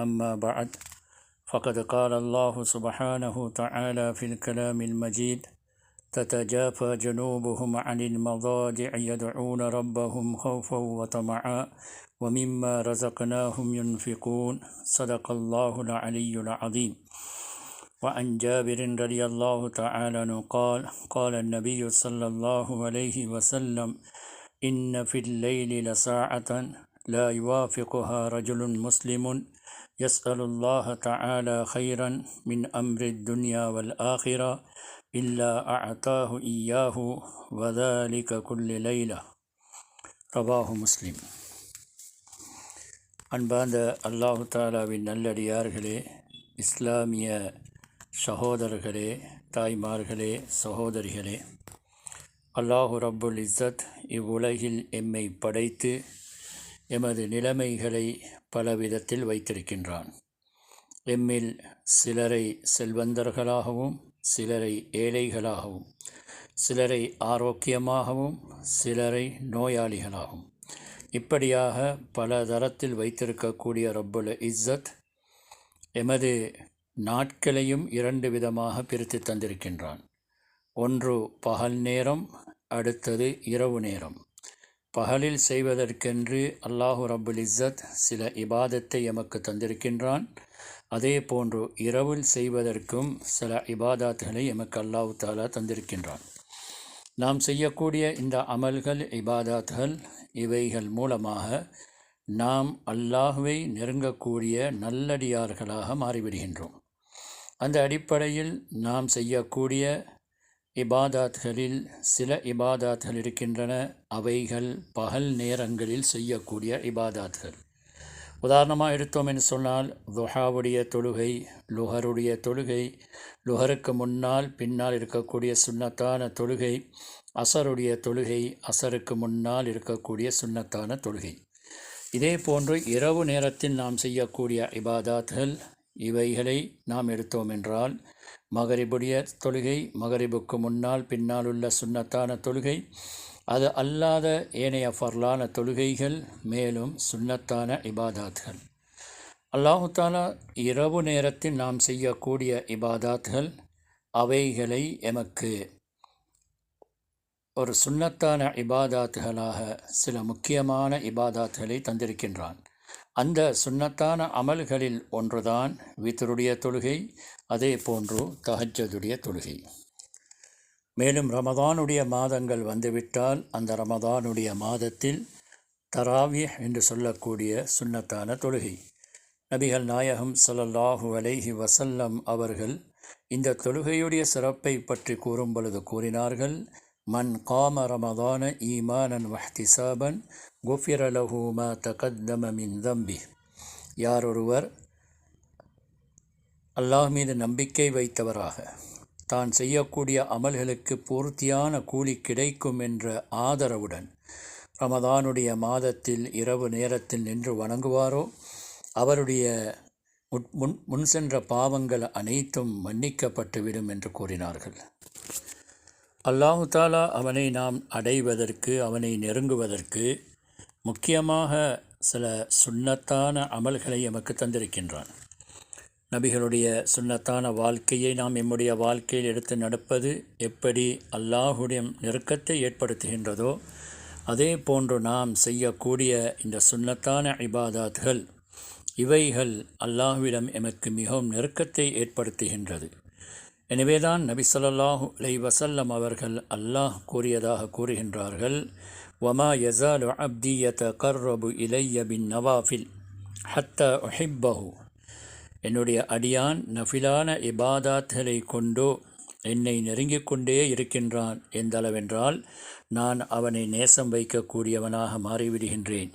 أما بعد فقد قال الله سبحانه تعالى في الكلام المجيد تتجافى جنوبهم عن المضاجع يدعون ربهم خوفا وطمعا ومما رزقناهم ينفقون. صدق الله العلي العظيم. وعن جابر رضي الله تعالى عنه قال قال النبي صلى الله عليه وسلم إن في الليل لساعة لا يوافقها رجل مسلم يسأل الله تعالى خيرا من أمر الدنيا والآخرة إلا أعطاه إياه وذلك كل ليلة رواه مسلم அன்பார்ந்த அல்லாஹு தாலாவின் நல்லடியார்களே இஸ்லாமிய சகோதரர்களே தாய்மார்களே சகோதரிகளே அல்லாஹு ரப்புல் இஸ்ஸத் இவ்வுலகில் எம்மை படைத்து எமது நிலைமைகளை பலவிதத்தில் வைத்திருக்கின்றான். எம்மில் சிலரை செல்வந்தர்களாகவும் சிலரை ஏழைகளாகவும் சிலரை ஆரோக்கியமாகவும் சிலரை நோயாளிகளாகவும். இப்படியாக பல தரத்தில் வைத்திருக்கக்கூடிய ரப்புல் இஸ்ஸத் எமது நாட்களையும் இரண்டு விதமாக பிரித்து தந்திருக்கின்றான். ஒன்று பகல் நேரம் அடுத்தது இரவு நேரம். பகலில் செய்வதற்கென்று அல்லாஹு ரபுல் இஸ்ஸத் சில இபாதத்தை எமக்கு தந்திருக்கின்றான். அதே போன்று இரவில் செய்வதற்கும் சில இபாதாத்துகளை எமக்கு அல்லாஹு தாலா தந்திருக்கின்றான். நாம் செய்யக்கூடிய இந்த அமல்கள் இபாதாத்கள் இவைகள் மூலமாக நாம் அல்லாஹுவை நெருங்கக்கூடிய நல்லடியார்களாக மாறிவிடுகின்றோம். அந்த அடிப்படையில் நாம் செய்யக்கூடிய இபாதாத்களில் சில இபாதாத்கள் இருக்கின்றன. அவைகள் பகல் நேரங்களில் செய்யக்கூடிய இபாதாத்கள். உதாரணமாக எடுத்தோம் என்று சொன்னால் துஹாவுடைய தொழுகை லுஹருடைய தொழுகை லுஹருக்கு முன்னால் பின்னால் இருக்கக்கூடிய சுண்ணத்தான தொழுகை அசருடைய தொழுகை அசருக்கு முன்னால் இருக்கக்கூடிய சுண்ணத்தான தொழுகை. இதே போன்று இரவு நேரத்தில் நாம் செய்யக்கூடிய இபாதாத்கள் இவைகளை நாம் எடுத்தோம் என்றால் மகரிபுடைய தொழுகை மகரிபுக்கு முன்னால் பின்னால் உள்ள சுண்ணத்தான தொழுகை அது அல்லாத ஏனைய ஃபர்லான தொழுகைகள் மேலும் சுண்ணத்தான இபாதாத்கள். அல்லாஹுத்தாலா இரவு நேரத்தில் நாம் செய்யக்கூடிய இபாதாத்கள் அவைகளை எமக்கு ஒரு சுண்ணத்தான இபாதாத்துகளாக சில முக்கியமான இபாதாத்துகளை தந்திருக்கின்றான். அந்த சுண்ணத்தான அமல்களில் ஒன்றுதான் வித்தருடைய தொழுகை அதே போன்று தஹஜதுடைய தொழுகை. மேலும் ரமதானுடைய மாதங்கள் வந்துவிட்டால் அந்த ரமதானுடைய மாதத்தில் தராவி என்று சொல்லக்கூடிய சுன்னத்தான தொழுகை. நபிகள் நாயகம் சல்லல்லாஹு அலைஹி வசல்லம் அவர்கள் இந்த தொழுகையுடைய சிறப்பை பற்றி கூறும் பொழுது கூறினார்கள் மன் காம ரமதான ஈமானன் வஹ்திசாபன் குஃபிரலஹு மா தகத்தம மின் தம்பி யார் ஒருவர் அல்லாஹ் மீது நம்பிக்கை வைத்தவராக தான் செய்யக்கூடிய அமல்களுக்கு பூர்த்தியான கூலி கிடைக்கும் என்ற ஆதரவுடன் ரமதானுடைய மாதத்தில் இரவு நேரத்தில் நின்று வணங்குவாரோ? அவருடைய முன் முன் சென்ற பாவங்கள் அனைத்தும் மன்னிக்கப்பட்டுவிடும் என்று கூறினார்கள். அல்லாஹு தாலா அவனை நாம் அடைவதற்கு அவனை நெருங்குவதற்கு முக்கியமாக சில சுன்னத்தான அமல்களை எமக்கு தந்திருக்கின்றான். நபிகளுடைய சுன்னத்தான வாழ்க்கையை நாம் எம்முடைய வாழ்க்கையில் எடுத்து நடப்பது எப்படி அல்லாஹுடைய நெருக்கத்தை ஏற்படுத்துகின்றதோ அதே போன்று நாம் செய்யக்கூடிய இந்த சுன்னத்தான இபாதாத்கள் இவைகள் அல்லாஹ்விடம் எமக்கு மிகவும் நெருக்கத்தை ஏற்படுத்துகின்றது. எனவேதான் நபி சொல்லாஹு அலை வசல்லம் அவர்கள் அல்லாஹ் கூறியதாக கூறுகின்றார்கள் வமா யசாலு அப்தியத கர்ரபு இலைய பின் நவாஃபில் ஹத்த ஒஹிப்பஹு என்னுடைய அடியான் நஃபிலான இபாதாத்களை கொண்டோ என்னை நெருங்கிக் கொண்டே இருக்கின்றான் எந்தளவென்றால் நான் அவனை நேசம் வைக்கக்கூடியவனாக மாறிவிடுகின்றேன்.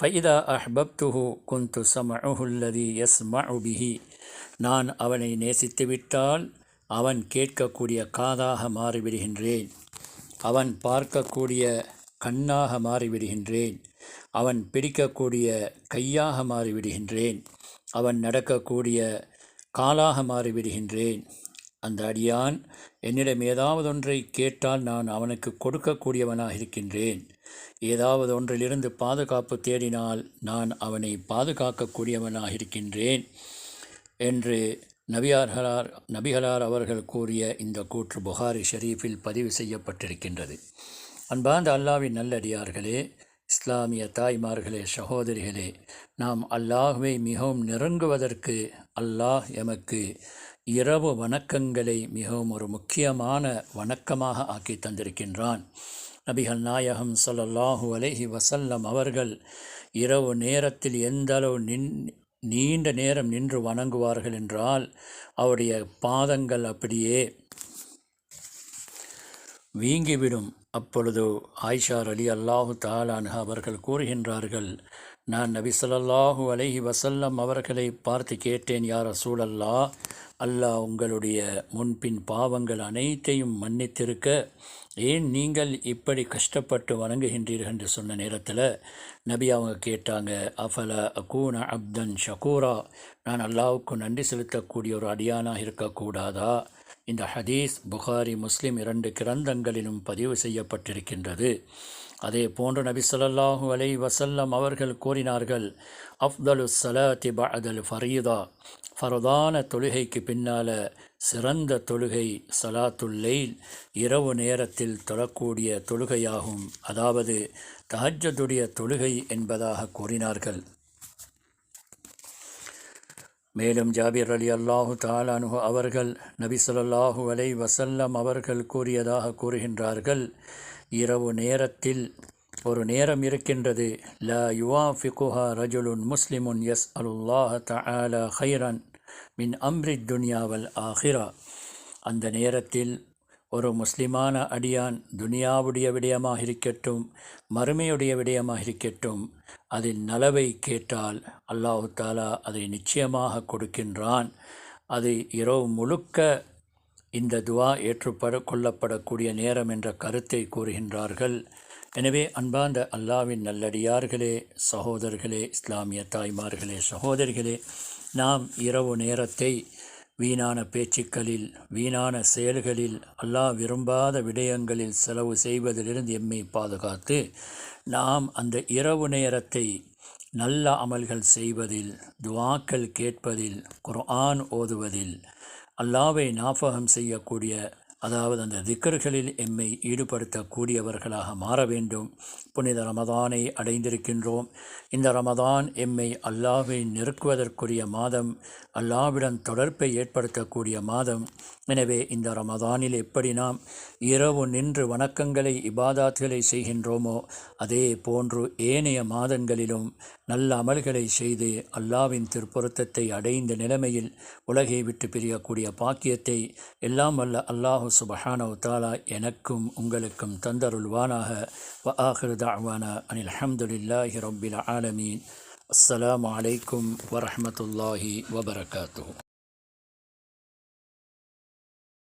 ஃபைதா அஹ்பப்துஹு குந்து சமஉஹுல்லதி எஸ் மஹுபிஹி நான் அவனை நேசித்துவிட்டால் அவன் கேட்கக்கூடிய காதாக மாறிவிடுகின்றேன். அவன் பார்க்கக்கூடிய கண்ணாக மாறிவிடுகின்றேன். அவன் பிடிக்கக்கூடிய கையாக மாறிவிடுகின்றேன். அவன் நடக்கக்கூடிய காலாக மாறிவிடுகின்றேன். அந்த அடியான் என்னிடம் ஏதாவது ஒன்றை கேட்டால் நான் அவனுக்கு கொடுக்கக்கூடியவனாக இருக்கின்றேன். ஏதாவது ஒன்றிலிருந்து பாதுகாப்பு தேடினால் நான் அவனை பாதுகாக்கக்கூடியவனாக இருக்கின்றேன் என்று நபியார்களார் நபிகளார் அவர்கள் கூறிய இந்த கூற்று புகாரி ஷெரீஃபில் பதிவு செய்யப்பட்டிருக்கின்றது. அன்பாந்த அல்லாவின் நல்லடியார்களே இஸ்லாமிய தாய்மார்களே சகோதரிகளே நாம் அல்லாஹுவை மிகவும் நெருங்குவதற்கு அல்லாஹ் எமக்கு இரவு வணக்கங்களை மிகவும் ஒரு முக்கியமான வணக்கமாக ஆக்கி தந்திருக்கின்றான். நபிகள் நாயகம் சொல்லல்லாஹு அலைஹி வசல்லம் அவர்கள் இரவு நேரத்தில் எந்த அளவு நின் நீண்ட நேரம் நின்று வணங்குவார்கள் என்றால் அவருடைய பாதங்கள் அப்படியே வீங்கிவிடும். அப்பொழுது ஆயிஷார் அலி அல்லாஹு தாலான் அவர்கள் கூறுகின்றார்கள் நான் நபி சொல்லல்லாஹு அலஹி வசல்லம் அவர்களை பார்த்து கேட்டேன் யார் சூழல்லா அல்லாஹ் உங்களுடைய முன்பின் பாவங்கள் அனைத்தையும் மன்னித்திருக்க ஏன் நீங்கள் இப்படி கஷ்டப்பட்டு வணங்குகின்றீர்கள்? என்று சொன்ன நேரத்தில் நபி அவங்க கேட்டாங்க அஃபல அகூன அப்தன் ஷகூரா? நான் அல்லாவுக்கு நன்றி செலுத்தக்கூடிய ஒரு அடியானாக இருக்கக்கூடாதா? இந்த ஹதீஸ் புகாரி முஸ்லீம் இரண்டு கிரந்தங்களிலும் பதிவு செய்யப்பட்டிருக்கின்றது. அதே போன்று நபி சொல்லாஹு அலை வசல்லம் அவர்கள் கூறினார்கள் அஃப்தலு சலாத்தி பஅதல் ஃபரீதா. ஃபரதான தொழுகைக்கு பின்னால் சிறந்த தொழுகை சலாத்துல்லைல் இரவு நேரத்தில் தொழக்கூடிய தொழுகையாகும். அதாவது தஹஜதுடைய தொழுகை என்பதாக கூறினார்கள். மேலும் ஜாபிர் அலி அல்லாஹு தாலானு அவர்கள் நபி சொல்லாஹு அலை வசல்லம் அவர்கள் கூறியதாக கூறுகின்றார்கள் இரவு நேரத்தில் ஒரு நேரம் இருக்கின்றது. லா யுவாஃபிகுஹா ரஜுலுன் முஸ்லிமுன் எஸ் அலுல்லாஹ தஆலா ஹைரன் மின் அம்ரி துனியாவல் ஆஹிரா. அந்த நேரத்தில் ஒரு முஸ்லிமான அடியான் துனியாவுடைய விடயமாக இருக்கட்டும் மறுமையுடைய விடயமாக இருக்கட்டும் அதன் நலவை கேட்டால் அல்லாஹு தாலா அதை நிச்சயமாக கொடுக்கின்றான். அது இரவு முழுக்க இந்த துவா ஏற்றுப்பட கொள்ளப்படக்கூடிய நேரம் என்ற கருத்தை கூறுகின்றார்கள். எனவே அன்பார்ந்த அல்லாவின் நல்லடியார்களே சகோதரர்களே இஸ்லாமிய தாய்மார்களே சகோதரிகளே நாம் இரவு நேரத்தை வீணான பேச்சுக்களில் வீணான செயல்களில் அல்லாஹ் விரும்பாத விடயங்களில் செலவு செய்வதிலிருந்து எம்மை பாதுகாத்து நாம் அந்த இரவு நேரத்தை நல்ல அமல்கள் செய்வதில் துவாக்கள் கேட்பதில் குர்ஆன் ஓதுவதில் அல்லாவை ஞாபகம் செய்யக்கூடிய அதாவது அந்த திக்கர்களில் எம்மை ஈடுபடுத்தக்கூடியவர்களாக மாற வேண்டும். புனித ரமதானை அடைந்திருக்கின்றோம். இந்த ரமதான் எம்மை அல்லாவை நெருக்குவதற்குரிய மாதம் அல்லாவிடம் தொடர்பை ஏற்படுத்தக்கூடிய மாதம். எனவே இந்த ரமதானில் எப்படி நாம் இரவு நின்று வணக்கங்களை இபாதாத்களை செய்கின்றோமோ அதே போன்று ஏனைய மாதங்களிலும் நல்ல அமல்களை செய்து அல்லாவின் திருப்பொருத்தத்தை அடைந்த நிலைமையில் உலகை விட்டு பிரியக்கூடிய பாக்கியத்தை எல்லாம் வல்ல அல்லாஹு சுபஹானவு தாலா எனக்கும் உங்களுக்கும் தந்தருள்வானாக வ ஆஹிரு தாவானா அனில் அஹமதுல்லாஹி ரப்பில் ஆலமீன் அஸ்ஸலாமு அலைக்கும் வரஹமத்துல்லாஹி வபரகாத்து